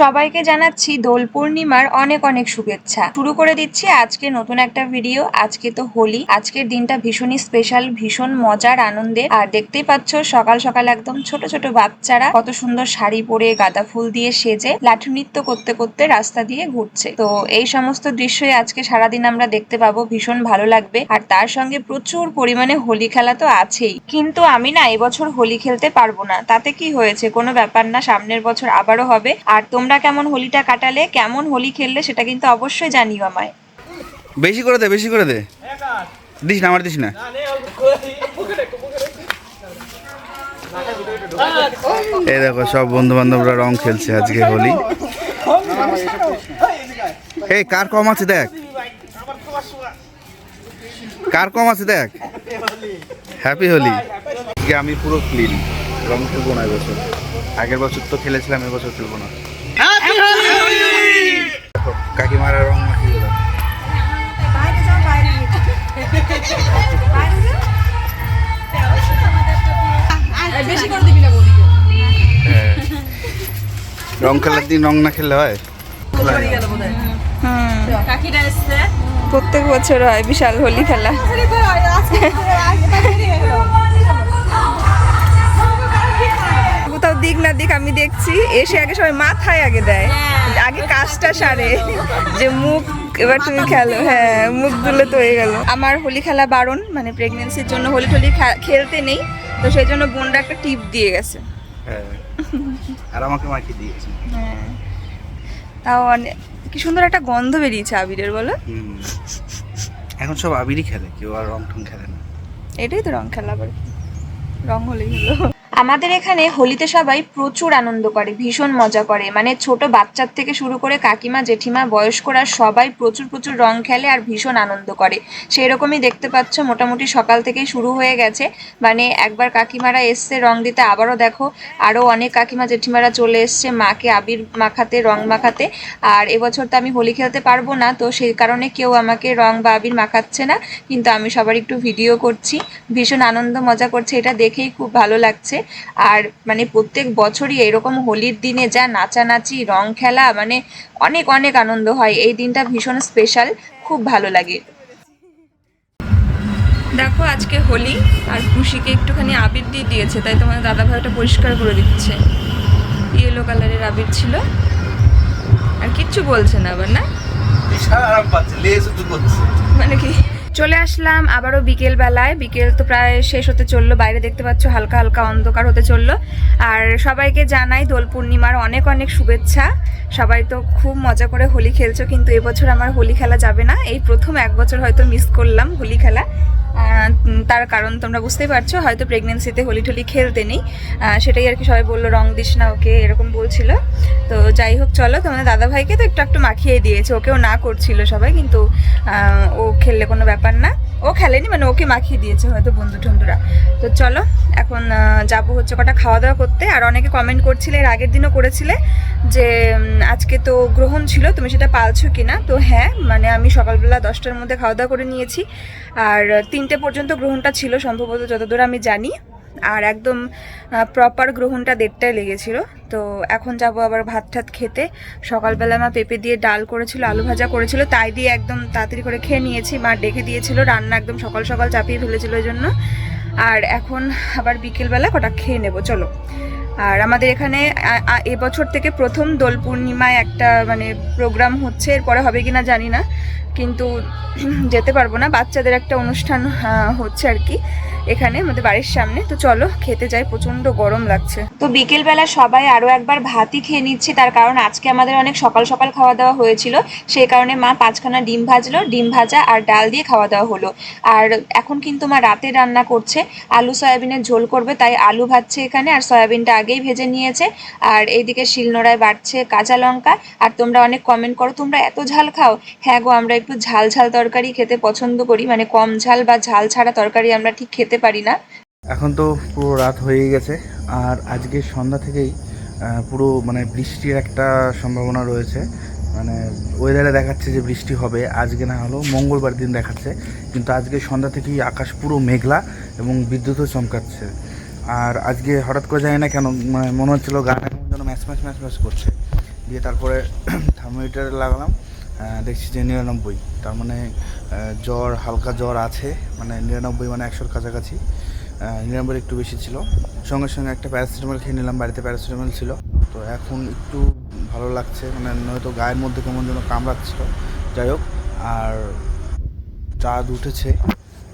সবাইকে জানাচ্ছি দোল পূর্ণিমার অনেক অনেক শুভেচ্ছা। শুরু করে দিচ্ছি আজকে নতুন একটা ভিডিও আজকে তো হোলি। আজকের দিনটা ভীষণই স্পেশাল ভীষণ মজার, আনন্দে। আর দেখতেই পাচ্ছ, সকাল সকাল একদম ছোট ছোট বাচ্চারা কত সুন্দর শাড়ি পরে গাঁদা ফুল দিয়ে সেজে লাঠি নৃত্য করতে করতে রাস্তা দিয়ে ঘুরছে। তো এই সমস্ত দৃশ্যই আজকে সারাদিন আমরা দেখতে পাবো, ভীষণ ভালো লাগবে। আর তার সঙ্গে প্রচুর পরিমাণে হোলি খেলা তো আছেই। কিন্তু আমি না এবছর হোলি খেলতে পারব না। তাতে কি হয়েছে? কোনো ব্যাপার না, সামনের বছর আবারও হবে। আর তোমরা কেমন হোলিটা কাটালে কেমন হোলি খেললে সেটা কিন্তু অবশ্যই জানিও আমায়। বেশি করে দে বেশি করে দে। দিস না আমার দিস না। এই দেখো সব বন্ধু বান্ধবরা রং খেলছে আজকে হোলি। এই কার কম আছে দেখ? কার কম আছে দেখ? হ্যাপি হোলি আজকে আমি পুরো ক্লিন রং খেলব না এবছর আগের বছর তো খেলেছিলাম এবছর খেলব না। কাকিমারা রং মাখিয়ে দিল। বেশি করে দিবি না বৌদিকে হ্যাঁ। রং খেলার দিন রং না খেললে হয়? গেল প্রত্যেক বছর হয় বিশাল হোলি খেলা। দেখছি এসে আগে সবাই মাথায় আগে দেয়। আগে কাজটা সারে। যে মুখ এবার তুমি খেলো। হ্যাঁ মুখ দুলে তো হয়ে গেল। আমার হোলি খেলা বারণ মানে প্রেগনেন্সির জন্য হোলি টোলি খেলতে নেই। তো সেই জন্য বোনটা একটা টিপ দিয়ে গেছে। হ্যাঁ। আর আমাকে মাখিয়ে দিয়েছে। হ্যাঁ। তাও অনেক কি সুন্দর একটা গন্ধ বেরিয়েছে আবিরের বলো? হুম। এখন সব আবিরই খেলে কেউ আর রং টং খেলে না। এটাই তো রং খেলা আবার রং হলেই হলো। আমাদের এখানে হোলিতে সবাই প্রচুর আনন্দ করে, ভীষণ মজা করে। মানে ছোট বাচ্চার থেকে শুরু করে কাকিমা, জেঠিমা, বয়স্করা সবাই প্রচুর প্রচুর রং খেলে আর ভীষণ আনন্দ করে। সেই রকমই দেখতে পাচ্ছ, মোটামুটি সকাল থেকেই শুরু হয়ে গেছে। মানে একবার কাকিমারা এসছে রং দিতে, আবারও দেখো, আরও অনেক কাকিমা, জেঠিমারা চলে এসছে মাকে আবির মাখাতে, রং মাখাতে। আর এবছর তো আমি হোলি খেলতে পারব না, তো সেই কারণে কেউ আমাকে রং বা আবির মাখাচ্ছে না। কিন্তু আমি সবার একটু ভিডিও করছি, ভীষণ আনন্দ মজা করছে, এটা দেখেই খুব ভালো লাগছে। আর মানে প্রত্যেক বছরই এরকম হোলির দিনে যা নাচানাচি রং খেলা মানে অনেক অনেক আনন্দ হয়। এই দিনটা ভীষণ স্পেশাল খুব ভালো লাগে। দেখো আজকে হোলি আর খুশিকে একটুখানি আবির দিয়ে দিয়েছে তাই তোমার দাদা ভাইটা পরিষ্কার করে দিচ্ছে। ইয়েলো কালারের আবির ছিল। আর কিচ্ছু বলছে না আবার না? মানে কি? চলে আসলাম আবারও বিকেল বেলায়। বিকেল তো প্রায় শেষ হতে চলল, বাইরে দেখতে পাচ্ছ হালকা হালকা অন্ধকার হতে চলল। আর সবাইকে জানাই দোল পূর্ণিমার অনেক অনেক শুভেচ্ছা। সবাই তো খুব মজা করে হোলি খেলছো, কিন্তু এবছর আমার হোলি খেলা যাবে না। এই প্রথম এক বছর হয়তো মিস করলাম হোলি খেলা। তার কারণ তোমরা বুঝতেই পারছ, হয়তো প্রেগনেন্সিতে হোলি টোলি খেলতে নেই। সেটাই আর কি সবাই বলল, রং দিস না ওকে, এরকম বলছিল। তো যাই হোক, চলো, তোমাদের দাদা ভাইকে তো একটু একটু মাখিয়ে দিয়েছে, ওকেও না করছিল সবাই, কিন্তু ও খেললে কোনো ব্যাপার না। ও খেলেনি মানে ওকে মাখিয়ে দিয়েছে হয়তো বন্ধু টন্ধুরা তো চলো, এখন যাব হচ্ছে কটা খাওয়া দাওয়া করতে। আর অনেকে কমেন্ট করছিলে, এর আগের দিনও করেছিলে, যে আজকে তো গ্রহণ ছিল, তুমি সেটা পালছো কি না তো হ্যাঁ মানে আমি সকালবেলা দশটার মধ্যে খাওয়া দাওয়া করে নিয়েছি। আর তিনটে পর্যন্ত গ্রহণটা ছিল সম্ভবত যতদূর আমি জানি। আর একদম প্রপার গ্রহণটা দেড়টায় লেগেছিল। তো এখন যাব আবার ভাত ঠাত খেতে। সকালবেলা মা পেঁপে দিয়ে ডাল করেছিল, আলু ভাজা করেছিল, তাই দিয়ে একদম তাড়াতাড়ি করে খেয়ে নিয়েছি। মা ডেকে দিয়েছিল, রান্না একদম সকাল সকাল চাপিয়ে ফেলেছিল ওই জন্য আর এখন আবার বিকেলবেলা কটা খেয়ে নেব, চলো। আর আমাদের এখানে এবছর থেকে প্রথম দোল পূর্ণিমায় একটা মানে প্রোগ্রাম হচ্ছে, এরপরে হবে কিনা জানি না। কিন্তু যেতে পারব না। বাচ্চাদের একটা অনুষ্ঠান হচ্ছে আর কি এখানে, আমাদের বাড়ির সামনে। তো চলো, খেতে যাই প্রচণ্ড গরম লাগছে। তো বিকেল বেলা সবাই আরও একবার ভাতই খেয়ে নিচ্ছি, তার কারণ আজকে আমাদের অনেক সকাল সকাল খাওয়া দাওয়া হয়েছিল। সেই কারণে মা পাঁচখানা ডিম ভাজলো, ডিম ভাজা আর ডাল দিয়ে খাওয়া দাওয়া হলো। আর এখন কিন্তু মা রাতে রান্না করছে। আলু, সয়াবিনের ঝোল করবে, তাই আলু ভাজছে এখানে, আর সয়াবিনটা আগেই ভেজে নিয়েছে। আর এইদিকে শিলনোড়ায় বাড়ছে কাঁচা লঙ্কা। আর তোমরা অনেক কমেন্ট করো, তোমরা এত ঝাল খাও? হ্যাঁ গো, আমরা একটু ঝাল ঝাল তরকারি খেতে পছন্দ করি। মানে কম ঝাল বা ঝাল ছাড়া তরকারি আমরা ঠিক খেতে পারি না। এখন তো পুরো রাত হয়ে গেছে আর আজকে সন্ধ্যা থেকেই পুরো মানে বৃষ্টির একটা সম্ভাবনা রয়েছে। মানে ওয়েদারে দেখাচ্ছে যে বৃষ্টি হবে। আজকে না হলেও মঙ্গলবার দিন দেখাচ্ছে। কিন্তু আজকে সন্ধ্যা থেকেই আকাশ পুরো মেঘলা এবং বিদ্যুৎও চমকাচ্ছে। আর আজকে হঠাৎ করে জানি না কেন মানে মনে হচ্ছিল গান যেন ম্যাচ ম্যাচ ম্যাচ ম্যাচ করছে। দিয়ে তারপরে থার্মোমিটারে লাগালাম। দেখছি যে নিরানব্বই। তার মানে জ্বর, হালকা জ্বর আছে। মানে নিরানব্বই মানে একশোর কাছাকাছি। নিরানব্বই একটু বেশি ছিল। সঙ্গে সঙ্গে একটা প্যারাসিটামল খেয়ে নিলাম, বাড়িতে প্যারাসিটামল ছিল। তো এখন একটু ভালো লাগছে। মানে নয়তো গায়ের মধ্যে কেমন যেন কামড়াচ্ছিল। যাই হোক, আর চাঁদ উঠেছে,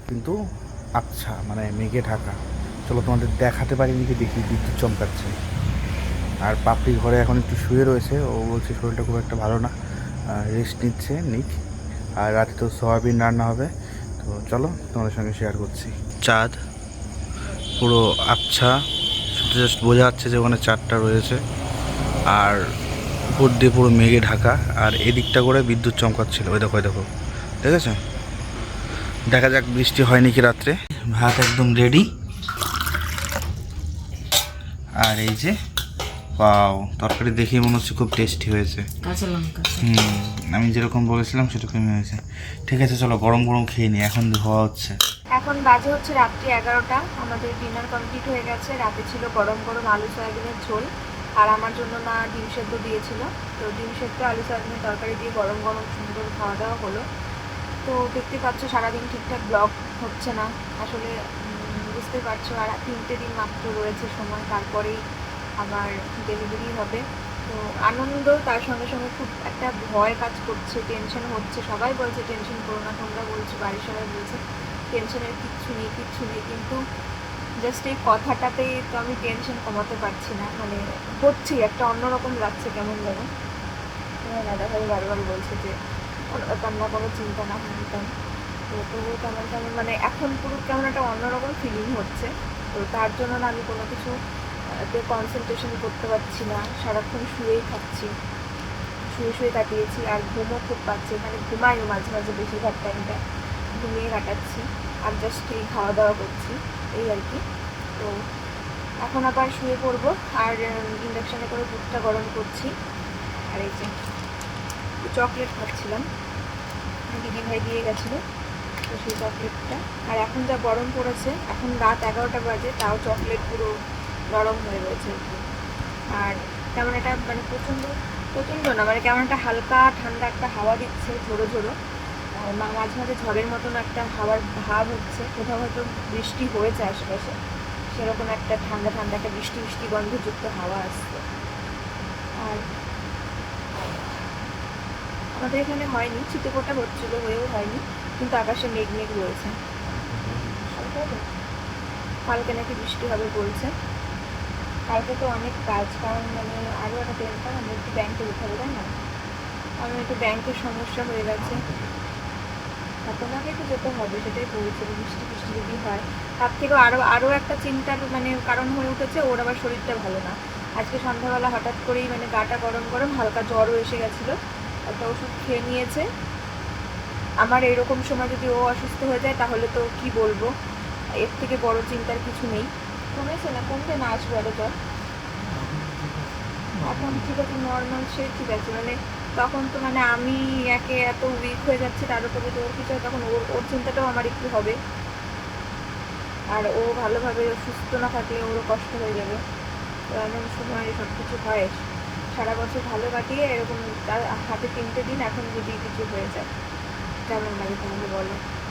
কিন্তু আচ্ছা মানে মেঘে ঢাকা। চলো তোমাদের দেখাতে পারি কি দেখি বিদ্যুৎ চমকাচ্ছে। আর পাপড়ি ঘরে এখন একটু শুয়ে রয়েছে। ও বলছে শরীরটা খুব একটা ভালো না। রেস্ট নিচ্ছে নিক। আর রাতে তো সোয়াবিন রান্না হবে। তো চলো তোমাদের সঙ্গে শেয়ার করছি। চাঁদ, পুরো আচ্ছা শুধু জাস্ট বোঝা যাচ্ছে যে ওখানে চাঁদটা রয়েছে। আর উপর দিয়ে পুরো মেঘে ঢাকা। আর এদিকটা করে বিদ্যুৎ চমকাচ্ছিল। ওই দেখো দেখো। ঠিক আছে দেখা যাক বৃষ্টি হয়নি কি রাত্রে। ভাত একদম রেডি আর এই যে পাও তরকারি দেখেই মনে হচ্ছে খুব টেস্টি হয়েছে। কাঁচা লঙ্কা। হুম আমি যেরকম বলেছিলাম সেরকমই হয়েছে। ঠিক আছে চলো গরম গরম খেয়ে নিই এখন ধোয়া হচ্ছে। এখন বাজে হচ্ছে রাত্রি এগারোটা আমাদের ডিনার কমপ্লিট হয়ে গেছে। রাতে ছিল গরম গরম আলু সয়াবিনের ঝোল আর আমার জন্য না ডিম সেদ্ধ দিয়েছিল। তো ডিম সেদ্ধ আলু সয়াবিনের তরকারি দিয়ে গরম গরম সুন্দর খাওয়া দাওয়া হলো। তো দেখতে পাচ্ছ সারাদিন ঠিকঠাক ব্লগ হচ্ছে না। আসলে বুঝতে পারছ আর তিনটে দিন মাত্র রয়েছে সময় তারপরেই আবার ডেলিভারি হবে। তো আনন্দ, তার সঙ্গে সঙ্গে খুব একটা ভয় কাজ করছে টেনশন হচ্ছে। সবাই বলছে টেনশন করো না, তোমরা বলছো, বাড়ির সবাই বলছে টেনশনের কিচ্ছু নেই কিচ্ছু নেই। কিন্তু জাস্ট এই কথাটাতেই তো আমি টেনশন কমাতে পারছি না। মানে হচ্ছি একটা অন্যরকম লাগছে কেমন যেন। তোমার দাদা ভাই বারবার বলছে যে ব্যাপার না কোনো চিন্তা না হতাম তো তবুও কেমন কেমন মানে এখন পুরো কেমন একটা অন্যরকম ফিলিং হচ্ছে। তো তার জন্য না আমি কোনো কিছু কনসেন্ট্রেশন করতে পারছি না, সারাক্ষণ শুয়েই থাকছি। শুয়ে শুয়ে কাটিয়েছি আর ঘুমও খুব পাচ্ছে মানে ঘুমাইও মাঝে মাঝে বেশিরভাগ টাইমটা ঘুমিয়ে কাটাচ্ছি আর জাস্ট এই খাওয়া দাওয়া করছি, এই আর কি। তো এখন আবার শুয়ে পড়ব আর ইন্ডাকশানে করে দুধটা গরম করছি। আর এই যে চকলেট খাচ্ছিলাম। দিদি ভাই দিয়ে গেছিল, তো সেই চকলেটটা আর এখন যা গরম পড়েছে, এখন রাত এগারোটা বাজে, তাও চকলেট পুরো নরম হয়ে রয়েছে। আর কেমন একটা মানে প্রচণ্ড প্রচণ্ড না মানে কেমন একটা হালকা ঠান্ডা একটা হাওয়া দিচ্ছে ঝোড়ো ঝোড়ো। মাঝে মাঝে ঝড়ের মতন একটা হাওয়ার ভাব হচ্ছে কোথাও হয়তো বৃষ্টি হয়েছে আশেপাশে সেরকম একটা ঠান্ডা ঠান্ডা একটা বৃষ্টি বৃষ্টি গন্ধযুক্ত হাওয়া আসছে। আর আমাদের এখানে হয়নি চিতেকোটা হচ্ছিল হয়েও হয়নি কিন্তু আকাশে মেঘ মেঘ রয়েছে। কালকে নাকি বৃষ্টি হবে বলছে। কালকে তো অনেক কাজ, কারণ মানে আরও একটা টেনশন আমি একটু ব্যাংকে যেতে হবে তাই না? আমার একটু ব্যাংকের সমস্যা হয়ে গেছে। আপনাকে একটু যেতে হবে, সেটাই বলছে, বৃষ্টি বৃষ্টি যদি হয়। তার থেকেও আরও আরও একটা চিন্তার মানে কারণ হয়ে উঠেছে, ওর আবার শরীরটা ভালো না। আজকে সন্ধ্যাবেলা হঠাৎ করেই মানে গাটা গরম গরম, হালকা জ্বরও এসে গেছিল। একটা ওষুধ খেয়ে নিয়েছে। আমার এরকম সময় যদি ও অসুস্থ হয়ে যায়, তাহলে তো কি বলব? এর থেকে বড় চিন্তার কিছু নেই। কমেছে না কমবে না আসবে আরও জ্বর এখন ঠিক আছে নর্মাল সে ঠিক আছে। মানে তখন তো মানে আমি একে এত উইক হয়ে যাচ্ছি, তার উপরে ওর কিছু তখন ওর ওর চিন্তাটাও আমার একটু হবে। আর ও ভালোভাবে সুস্থ না থাকলে ওরও কষ্ট হয়ে যাবে। তো এমন সময় সব কিছু হয়। সারা বছর ভালো কাটিয়ে এরকম তার হাতে তিনটে দিন এখন যদি কিছু হয়ে যায়, কেমন লাগে তোমাকে বলো?